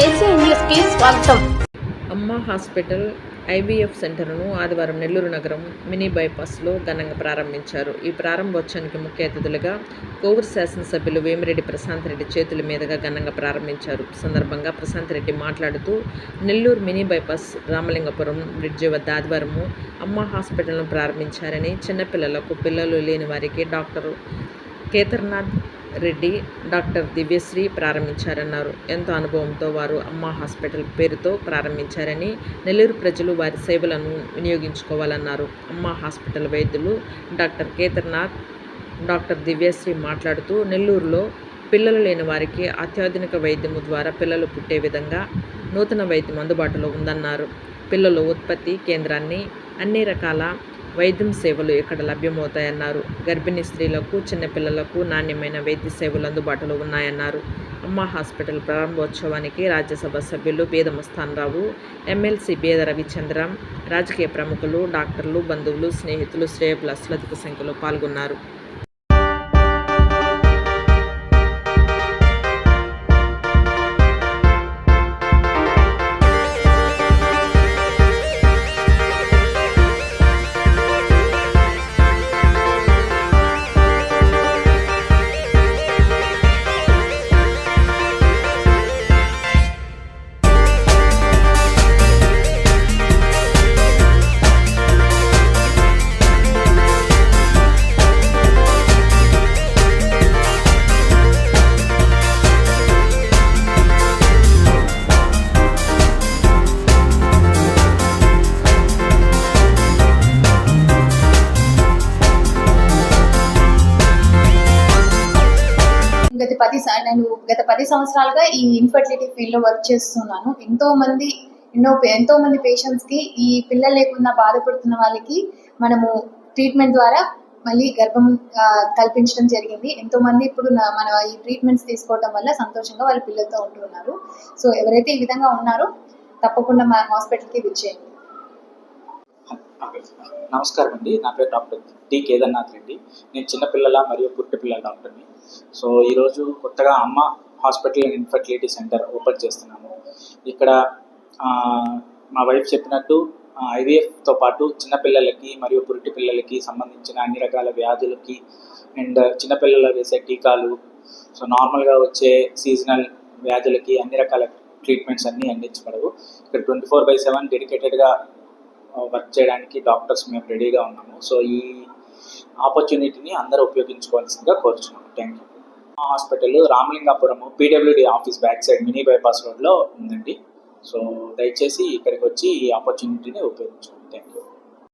AC స్వాగతం. అమ్మ hospital IVF సెంటర్ను ఆదివారం నెల్లూరు నగరం మినీ బైపాస్లో ఘనంగా ప్రారంభించారు. ఈ ప్రారంభోత్సవానికి ముఖ్య అతిథులుగా కోవూరు శాసనసభ్యులు వేమిరెడ్డి ప్రశాంత్ రెడ్డి చేతుల మీదుగా ఘనంగా ప్రారంభించారు. సందర్భంగా ప్రశాంత్ రెడ్డి మాట్లాడుతూ Nellore mini bypass Ramalingapuram bridge వద్ద ఆదివారము అమ్మ హాస్పిటల్ను ప్రారంభించారని చిన్నపిల్లలకు పిల్లలు లేని వారికి డాక్టర్ కేతర్నాథ్ రెడ్డి డాక్టర్ దివ్యశ్రీ ప్రారంభించారన్నారు. ఎంతో అనుభవంతో వారు అమ్మ హాస్పిటల్ పేరుతో ప్రారంభించారని నెల్లూరు ప్రజలు వారి సేవలను వినియోగించుకోవాలన్నారు. అమ్మ హాస్పిటల్ వైద్యులు డాక్టర్ కేతర్నాథ్ డాక్టర్ దివ్యశ్రీ మాట్లాడుతూ నెల్లూరులో పిల్లలు లేని వారికి అత్యాధునిక వైద్యము ద్వారా పిల్లలు పుట్టే విధంగా నూతన వైద్యం అందుబాటులో ఉందన్నారు. పిల్లల ఉత్పత్తి కేంద్రాన్ని అన్ని రకాల వైద్యం సేవలు ఇక్కడ లభ్యమవుతాయన్నారు. గర్భిణీ స్త్రీలకు చిన్నపిల్లలకు నాణ్యమైన వైద్య సేవలు అందుబాటులో ఉన్నాయన్నారు. అమ్మ హాస్పిటల్ ప్రారంభోత్సవానికి రాజ్యసభ సభ్యులు బేదమస్థానరావు ఎమ్మెల్సీ బేద రవిచంద్ర రాజకీయ ప్రముఖులు డాక్టర్లు బంధువులు స్నేహితులు శ్రేయబులస్లు అధిక సంఖ్యలో పాల్గొన్నారు. గత పది నేను గత పది సంవత్సరాలుగా ఈ ఇన్ఫర్టిలిటీ ఫీల్డ్లో వర్క్ చేస్తున్నాను. ఎంతో మంది ఎన్నో ఎంతో మంది పేషెంట్స్కి ఈ పిల్లలు లేకుండా బాధపడుతున్న వాళ్ళకి మనము ట్రీట్మెంట్ ద్వారా మళ్ళీ గర్భం కల్పించడం జరిగింది. ఎంతో మంది ఇప్పుడు మన ఈ ట్రీట్మెంట్స్ తీసుకోవడం వల్ల సంతోషంగా వాళ్ళ పిల్లలతో ఉంటున్నారు సో ఎవరైతే ఈ విధంగా ఉన్నారో తప్పకుండా మా హాస్పిటల్కి విచ్చేయండి నమస్కారం అండి నా పేరు డాక్టర్ టి కేదార్నాథ్ రెడ్డి. నేను చిన్నపిల్లల మరియు పుట్టి పిల్లల డాక్టర్ని. సో ఈరోజు కొత్తగా Amma hospital and infertility centre open చేస్తున్నాము. ఇక్కడ మా వైఫ్ చెప్పినట్టు ఐవీఎఫ్తో పాటు చిన్నపిల్లలకి మరియు పురిటి పిల్లలకి సంబంధించిన అన్ని రకాల వ్యాధులకి అండ్ చిన్నపిల్లలు వేసే టీకాలు సో నార్మల్గా వచ్చే సీజనల్ వ్యాధులకి అన్ని రకాల ట్రీట్మెంట్స్ అన్నీ అందించబడవు. ఇక్కడ ట్వంటీ ఫోర్ బై సెవెన్ డెడికేటెడ్గా వర్క్ చేయడానికి డాక్టర్స్ మేము రెడీగా ఉన్నాము. సో ఈ ఆపర్చునిటీని అందరూ ఉపయోగించుకోవాల్సిందిగా కోరుచున్నాను. థ్యాంక్ యూ మా hospital Ramalingapuram PWD office back side mini bypass రోడ్లో ఉందండి. సో దయచేసి ఇక్కడికి వచ్చి ఈ ఆపర్చునిటీని ఉపయోగించుకోండి. Thank you